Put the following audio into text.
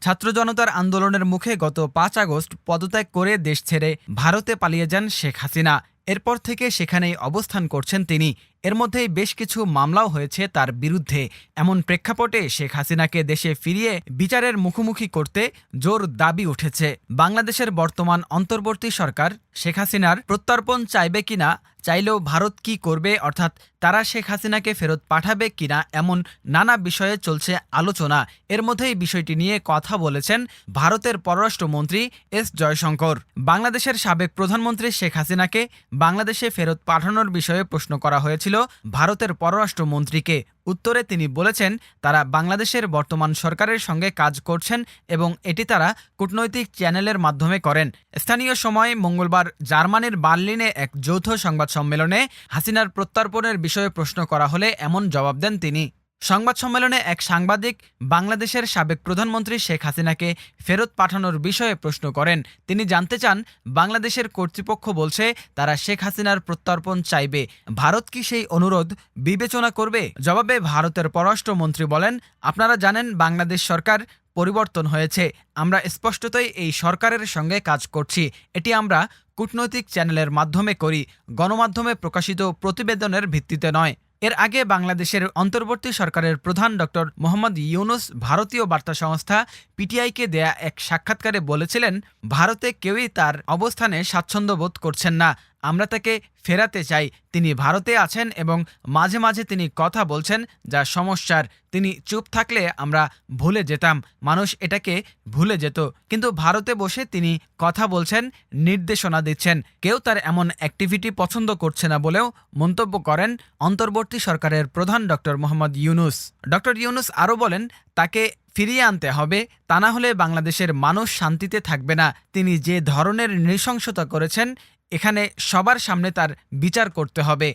ছাত্র জনতার আন্দোলনের মুখে গত পাঁচ আগস্ট পদত্যাগ করে দেশ ছেড়ে ভারতে পালিয়ে যান শেখ হাসিনা। এরপর থেকে সেখানেই অবস্থান করছেন তিনি। এর মধ্যেই বেশ কিছু মামলাও হয়েছে তার বিরুদ্ধে। এমন প্রেক্ষাপটে শেখ হাসিনাকে দেশে ফিরিয়ে বিচারের মুখোমুখি করতে জোর দাবি উঠেছে। বাংলাদেশের বর্তমান অন্তর্বর্তী সরকার শেখ হাসিনার প্রত্যর্পণ চাইবে কিনা, চাইলেও ভারত কি করবে, অর্থাৎ তারা শেখ হাসিনাকে ফেরত পাঠাবে কিনা, এমন নানা বিষয়ে চলছে আলোচনা। এর মধ্যেই বিষয়টি নিয়ে কথা বলেছেন ভারতের পররাষ্ট্রমন্ত্রী এস জয়শঙ্কর। বাংলাদেশের সাবেক প্রধানমন্ত্রী শেখ হাসিনাকে বাংলাদেশে ফেরত পাঠানোর বিষয়ে প্রশ্ন করা হয়েছিল ভারতের পররাষ্ট্রমন্ত্রীকে। উত্তরে তিনি বলেছেন, তারা বাংলাদেশের বর্তমান সরকারের সঙ্গে কাজ করছেন এবং এটি তারা কূটনৈতিক চ্যানেলের মাধ্যমে করেন। স্থানীয় সময়ে মঙ্গলবার জার্মানির বার্লিনে এক যৌথ সংবাদ সম্মেলনে হাসিনার প্রত্যর্পণের বিষয়ে প্রশ্ন করা হলে এমন জবাব দেন তিনি। সংবাদ সম্মেলনে এক সাংবাদিক বাংলাদেশের সাবেক প্রধানমন্ত্রী শেখ হাসিনাকে ফেরত পাঠানোর বিষয়ে প্রশ্ন করেন। তিনি জানতে চান, বাংলাদেশের কর্তৃপক্ষ বলছে তারা শেখ হাসিনার প্রত্যর্পণ চাইবে। ভারত কি সেই অনুরোধ বিবেচনা করবে? জবাবে ভারতের পররাষ্ট্রমন্ত্রী বলেন, আপনারা জানেন বাংলাদেশ সরকার পরিবর্তন হয়েছে। আমরা স্পষ্টতই এই সরকারের সঙ্গে কাজ করছি। এটি আমরা কূটনৈতিক চ্যানেলের মাধ্যমে করি। গণমাধ্যমে প্রকাশিত প্রতিবেদনের ভিত্তিতে নয়। এর আগে বাংলাদেশের অন্তর্বর্তী সরকারের প্রধান ডক্টর মোহাম্মদ ইউনুস ভারতীয় বার্তা সংস্থা পিটিআইকে দেয়া এক সাক্ষাৎকারে বলেছিলেন, ভারতে কেউই তার অবস্থানে স্বাচ্ছন্দ্য বোধ করছেন না। আমরা তাকে ফেরাতে চাই। তিনি ভারতে আছেন এবং মাঝে মাঝে তিনি কথা বলছেন যা সমস্যার তিনি চুপ থাকলে আমরা ভুলে যেতাম। মানুষ এটাকে ভুলে যেত। কিন্তু ভারতে বসে তিনি কথা বলছেন, নির্দেশনা দিচ্ছেন। কেউ তার এমন অ্যাক্টিভিটি পছন্দ করছে না বলেও মন্তব্য করেন অন্তর্বর্তী সরকারের প্রধান ডক্টর মোহাম্মদ ইউনুস। ডক্টর ইউনুস আরও বলেন, তাকে ফিরিয়ে আনতে হবে, তা না হলে বাংলাদেশের মানুষ শান্তিতে থাকবে না। তিনি যে ধরনের নৃশংসতা করেছেন, এখানে সবার সামনে তার বিচার করতে হবে।